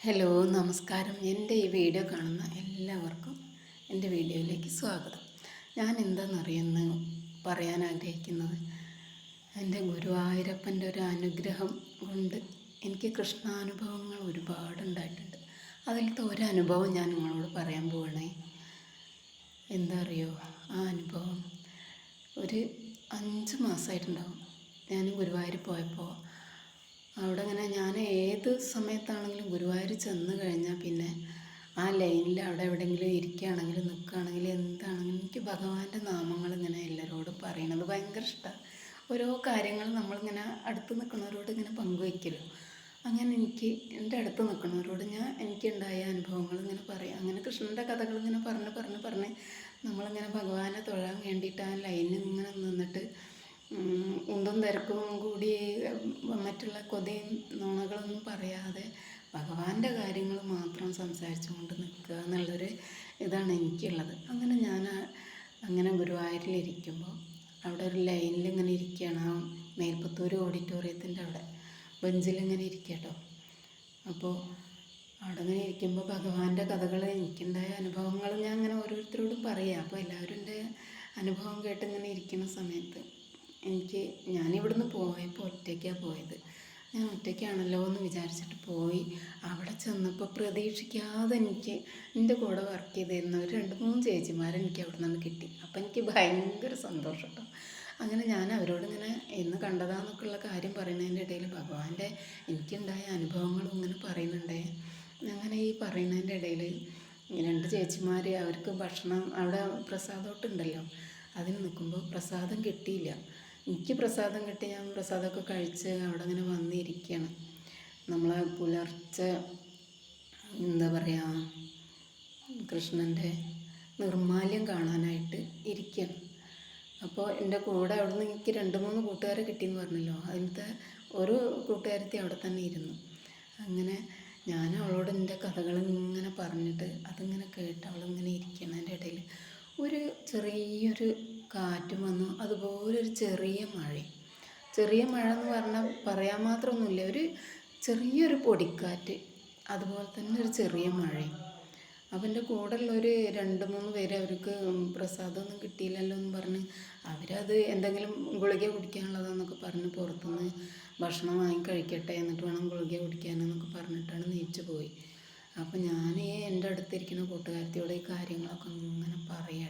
Hello നമസ്കാരം. എന്റെ ഈ വീഡിയോ കാണുന്ന എല്ലാവർക്കും എന്റെ വീഡിയോയിലേക്ക് സ്വാഗതം. ഞാൻ എന്താണെന്നറിയെന്ന് പറയാൻ ആഗ്രഹിക്കുന്നത് എന്റെ ഗുരുവായൂരപ്പന്റെ ഒരു അനുഗ്രഹം കൊണ്ട് എനിക്ക് കൃഷ്ണാനുഭവങ്ങൾ ഒരുപാടുണ്ടായിട്ടുണ്ട് അതിലത്തെ ഒരു അനുഭവം ഞാൻ നിങ്ങളോട് പറയാൻ പോകണേ എന്താ അറിയോ? ആ അനുഭവം ഒരു അഞ്ച് മാസമായിട്ടുണ്ടാവും. ഞാൻ ഗുരുവായൂർ പോയപ്പോൾ അവിടെ അങ്ങനെ ഞാൻ ഏത് സമയത്താണെങ്കിലും ഗുരുവായൂർ ചെന്ന് കഴിഞ്ഞാൽ പിന്നെ ആ ലൈനിൽ അവിടെ എവിടെയെങ്കിലും ഇരിക്കുകയാണെങ്കിലും നിൽക്കുകയാണെങ്കിലും എന്താണെങ്കിലും എനിക്ക് ഭഗവാന്റെ നാമങ്ങൾ ഇങ്ങനെ എല്ലാവരോടും പറയണത് ഭയങ്കര ഇഷ്ടമാണ് ഓരോ കാര്യങ്ങൾ നമ്മളിങ്ങനെ അടുത്ത് നിൽക്കുന്നവരോട് ഇങ്ങനെ പങ്കുവയ്ക്കലോ അങ്ങനെ എനിക്ക് എന്റെ അടുത്ത് നിൽക്കുന്നവരോട് ഞാൻ എനിക്കുണ്ടായ അനുഭവങ്ങൾ ഇങ്ങനെ പറയാം. അങ്ങനെ കൃഷ്ണന്റെ കഥകൾ ഇങ്ങനെ പറഞ്ഞ് പറഞ്ഞ് പറഞ്ഞ് നമ്മളിങ്ങനെ ഭഗവാനെ തൊഴാൻ വേണ്ടിയിട്ട് ആ ലൈനിൽ ഇങ്ങനെ നിന്നിട്ട് ഉന്തും തിരക്കും കൂടി മറ്റുള്ള കൊതിയും നുണകളൊന്നും പറയാതെ ഭഗവാന്റെ കാര്യങ്ങൾ മാത്രം സംസാരിച്ചുകൊണ്ട് നിൽക്കുക എന്നുള്ളൊരു ഇതാണ് എനിക്കുള്ളത്. അങ്ങനെ ഞാൻ അങ്ങനെ ഗുരുവായൂരിലിരിക്കുമ്പോൾ അവിടെ ഒരു ലൈനിൽ ഇങ്ങനെ ഇരിക്കുകയാണ് ആ മേൽപ്പത്തൂർ ഓഡിറ്റോറിയത്തിന്റെ അവിടെ. ബെഞ്ചിൽ ഇങ്ങനെ ഇരിക്കട്ടോ കേട്ടോ. അപ്പോൾ അവിടെ ഇങ്ങനെ ഇരിക്കുമ്പോൾ ഭഗവാന്റെ കഥകൾ എനിക്കുണ്ടായ അനുഭവങ്ങൾ ഞാൻ അങ്ങനെ ഓരോരുത്തരോടും പറയാം. അപ്പോൾ എല്ലാവരും അനുഭവം കേട്ട് ഇങ്ങനെ ഇരിക്കുന്ന സമയത്ത് എനിക്ക് ഞാനിവിടുന്ന് പോയപ്പോൾ ഒറ്റയ്ക്കാണ് പോയത്. ഞാൻ ഒറ്റയ്ക്കാണല്ലോ എന്ന് വിചാരിച്ചിട്ട് പോയി. അവിടെ ചെന്നപ്പോൾ പ്രതീക്ഷിക്കാതെ എനിക്ക് എന്റെ കൂടെ വർക്ക് ചെയ്തിരുന്ന ഒരു രണ്ട് മൂന്ന് ചേച്ചിമാരെ എനിക്ക് അവിടെ നിന്ന് കിട്ടി. അപ്പം എനിക്ക് ഭയങ്കര സന്തോഷം കേട്ടോ അങ്ങനെ ഞാൻ അവരോട് ഇങ്ങനെ എന്ന് കണ്ടതാന്നൊക്കെയുള്ള കാര്യം പറയുന്നതിന്റെ ഇടയിൽ ഭഗവാന്റെ എനിക്കുണ്ടായ അനുഭവങ്ങളും ഇങ്ങനെ പറയുന്നുണ്ടേ? അങ്ങനെ ഈ പറയുന്നതിന്റെ ഇടയിൽ രണ്ട് ചേച്ചിമാർ അവർക്ക് ഭക്ഷണം അവിടെ പ്രസാദമൊട്ടുണ്ടല്ലോ അതിന് നിൽക്കുമ്പോൾ പ്രസാദം കിട്ടിയില്ല. എനിക്ക് പ്രസാദം കിട്ടി ഞാൻ പ്രസാദമൊക്കെ കഴിച്ച് അവിടെ അങ്ങനെ വന്നിരിക്കുകയാണ് നമ്മൾ പുലർച്ചെ എന്താ പറയുക കൃഷ്ണന്റെ നിർമാല്യം കാണാനായിട്ട് ഇരിക്കുകയാണ് അപ്പോൾ എന്റെ കൂടെ അവിടെ നിന്ന് എനിക്ക് രണ്ട് മൂന്ന് കൂട്ടുകാരെ കിട്ടിയെന്ന് പറഞ്ഞല്ലോ അതിലത്തെ ഒരു കൂട്ടുകാരത്തി അവിടെ തന്നെ ഇരുന്നു. അങ്ങനെ ഞാൻ അവളോട് എന്റെ കഥകൾ ഇങ്ങനെ പറഞ്ഞിട്ട് അതിങ്ങനെ കേട്ട് അവളിങ്ങനെ ഇരിക്കണം എന്റെ ഇടയിൽ. ഒരു ചെറിയൊരു കാറ്റും വന്നു. അതുപോലെ ഒരു ചെറിയ മഴയും ചെറിയ മഴ എന്ന് പറഞ്ഞാൽ പറയാൻ മാത്രമൊന്നുമില്ല. ഒരു ചെറിയൊരു പൊടിക്കാറ്റ്. അതുപോലെ തന്നെ ഒരു ചെറിയ മഴയും അപ്പം എന്റെ കൂടെയുള്ള ഒരു രണ്ട് മൂന്ന് പേര് അവർക്ക് പ്രസാദമൊന്നും കിട്ടിയില്ലല്ലോ എന്ന് പറഞ്ഞ് അവരത് എന്തെങ്കിലും ഗുളിക കുടിക്കാനുള്ളതാന്നൊക്കെ പറഞ്ഞ് പുറത്തുനിന്ന് ഭക്ഷണം വാങ്ങി കഴിക്കട്ടെ എന്നിട്ട് വേണം ഗുളിക കുടിക്കാനെന്നൊക്കെ പറഞ്ഞിട്ടാണ് നീച്ചു പോയി. അപ്പം ഞാൻ എന്റെ അടുത്തിരിക്കുന്ന കൂട്ടുകാരത്തിയോട് ഈ കാര്യങ്ങളൊക്കെ ഇങ്ങനെ പറയാട്ടോ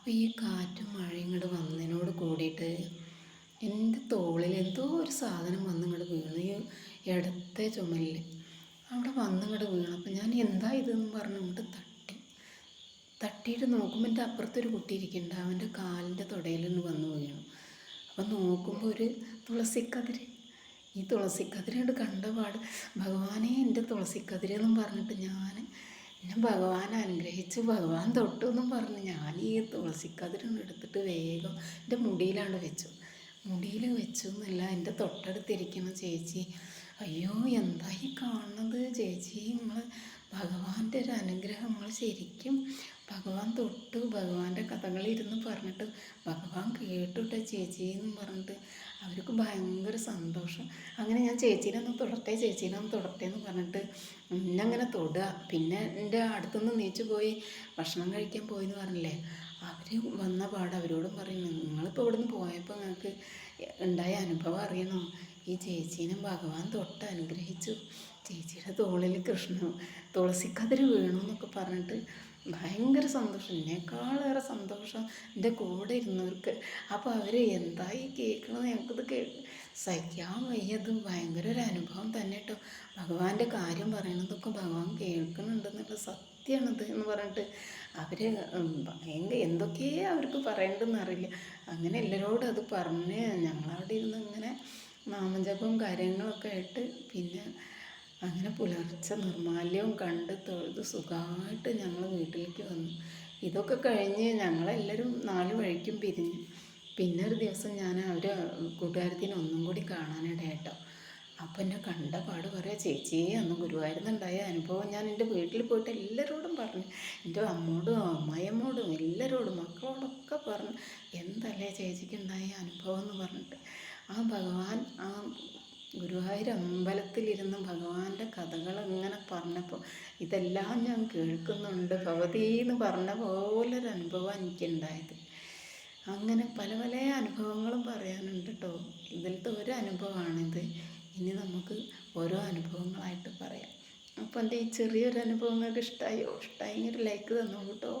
അപ്പോൾ ഈ കാറ്റും മഴയും ഇങ്ങോട്ട് വന്നതിനോട് കൂടിയിട്ട് എന്റെ തോളിൽ എന്തോ ഒരു സാധനം വന്ന് ഇങ്ങോട്ട് വീണു. ഈ ഇടത്തെ ചുമലിൽ. അവിടെ വന്ന് ഇങ്ങോട്ട് വീണു. അപ്പം ഞാൻ എന്താ ഇതെന്ന് പറഞ്ഞ് ഇങ്ങോട്ട് തട്ടി. തട്ടിയിട്ട് നോക്കുമ്പോൾ എന്റെ അപ്പുറത്തൊരു കുട്ടി ഇരിക്കുന്നുണ്ട്. അവന്റെ കാലിന്റെ തുടയിൽ വന്ന് വീണു. അപ്പം നോക്കുമ്പോൾ ഒരു തുളസിക്കതിര്. ഈ തുളസിക്കതിരുണ്ട് കണ്ട പാട്. ഭഗവാനെ എന്റെ തുളസിക്കതിരെന്നും പറഞ്ഞിട്ട് ഞാൻ എന്നെ ഭഗവാൻ അനുഗ്രഹിച്ചു. ഭഗവാൻ തൊട്ടു എന്നും പറഞ്ഞ് ഞാൻ ഈ തുളസിക്കതിരുണ്ട് എടുത്തിട്ട് വേഗം എന്റെ മുടിയിലാണ് വെച്ചു. മുടിയിൽ വെച്ചു എന്നല്ല എന്റെ തൊട്ടടുത്തിരിക്കുന്ന ചേച്ചി അയ്യോ എന്തായി കാണുന്നത് ചേച്ചി? നമ്മൾ ഭഗവാന്റെ ഒരു അനുഗ്രഹം നമ്മൾ ശരിക്കും ഭഗവാൻ തൊട്ടു ഭഗവാന്റെ കഥകളിരുന്ന് പറഞ്ഞിട്ട് ഭഗവാൻ കേട്ടുട്ടോ ചേച്ചി എന്നും പറഞ്ഞിട്ട് അവർക്ക് ഭയങ്കര സന്തോഷം. അങ്ങനെ ഞാൻ ചേച്ചീനെ ഒന്ന് തൊടട്ടെ ചേച്ചീനെ ഒന്ന് തൊടട്ടെ എന്ന് പറഞ്ഞിട്ട് എന്നെ അങ്ങനെ തൊടുക. പിന്നെ എന്റെ അടുത്തുനിന്ന് നീച്ചു പോയി ഭക്ഷണം കഴിക്കാൻ പോയി എന്ന് പറഞ്ഞില്ലേ? അവർ വന്ന പാട് അവരോടും പറയും നിങ്ങളിപ്പോൾ ഇവിടുന്ന് പോയപ്പോൾ നിങ്ങൾക്ക് ഉണ്ടായ അനുഭവം അറിയണോ? ഈ ചേച്ചീനെ ഭഗവാൻ തൊട്ട് അനുഗ്രഹിച്ചു. ചേച്ചിയുടെ തോളിൽ കൃഷ്ണ തുളസിക്കതിര് വീണു എന്നൊക്കെ പറഞ്ഞിട്ട് ഭയങ്കര സന്തോഷം. എന്നെക്കാളേറെ സന്തോഷം എന്റെ കൂടെ ഇരുന്നവർക്ക്. അപ്പോൾ അവർ എന്തായി കേൾക്കണത് ഞങ്ങൾക്കത് കേ സഹിക്കാൻ വയ്യത് ഭയങ്കര ഒരു അനുഭവം തന്നെ കേട്ടോ. ഭഗവാന്റെ കാര്യം പറയണതൊക്കെ ഭഗവാൻ കേൾക്കുന്നുണ്ടെന്നുള്ള സത്യമാണത് എന്ന് പറഞ്ഞിട്ട് അവർ ഭയങ്കര എന്തൊക്കെയേ അവർക്ക് പറയേണ്ടതെന്ന് അറിയില്ല. അങ്ങനെ എല്ലാവരോടും അത് പറഞ്ഞ് ഞങ്ങളവിടെ ഇരുന്ന് ഇങ്ങനെ നാമജപവും കാര്യങ്ങളൊക്കെ ആയിട്ട് പിന്നെ അങ്ങനെ പുലർച്ചെ നിർമാല്യവും കണ്ട് തൊഴുത് സുഖമായിട്ട് ഞങ്ങൾ വീട്ടിലേക്ക് വന്നു. ഇതൊക്കെ കഴിഞ്ഞ് ഞങ്ങളെല്ലാവരും നാല് വഴിക്കും പിരിഞ്ഞു. പിന്നെ ഒരു ദിവസം ഞാൻ അവർ കൂട്ടുകാരത്തിനെ ഒന്നും കൂടി കാണാനിടയായിട്ടോ അപ്പം എന്നെ കണ്ട പാട് പറയാം ചേച്ചി അന്ന് ഗുരുവായൂരുന്നുണ്ടായ അനുഭവം ഞാൻ എന്റെ വീട്ടിൽ പോയിട്ട് എല്ലാവരോടും പറഞ്ഞു. എന്റെ അമ്മോടും അമ്മായിയമ്മോടും എല്ലാവരോടും മക്കളോടൊക്കെ പറഞ്ഞു. എന്തല്ലേ ചേച്ചിക്ക് ഉണ്ടായ അനുഭവം എന്ന് പറഞ്ഞിട്ട്. ആ ഭഗവാൻ ആ ഗുരുവായൂർ അമ്പലത്തിലിരുന്ന് ഭഗവാന്റെ കഥകൾ ഇങ്ങനെ പറഞ്ഞപ്പോൾ ഇതെല്ലാം ഞാൻ കേൾക്കുന്നുണ്ട് ഭഗവതി എന്ന് പറഞ്ഞ ഒരു അനുഭവം എനിക്കുണ്ടായത്. അങ്ങനെ പല പല അനുഭവങ്ങളും പറയാനുണ്ട് കേട്ടോ ഇതിലത്തെ ഒരു അനുഭവമാണിത് ഇനി നമുക്ക് ഓരോ അനുഭവങ്ങളായിട്ട് പറയാം. അപ്പോൾ എന്റെ ഈ ചെറിയൊരു അനുഭവങ്ങൾക്ക് ഇഷ്ടമായോ ഇഷ്ടമായെങ്കിൽ ഒരു ലൈക്ക് തന്നോളൂ കേട്ടോ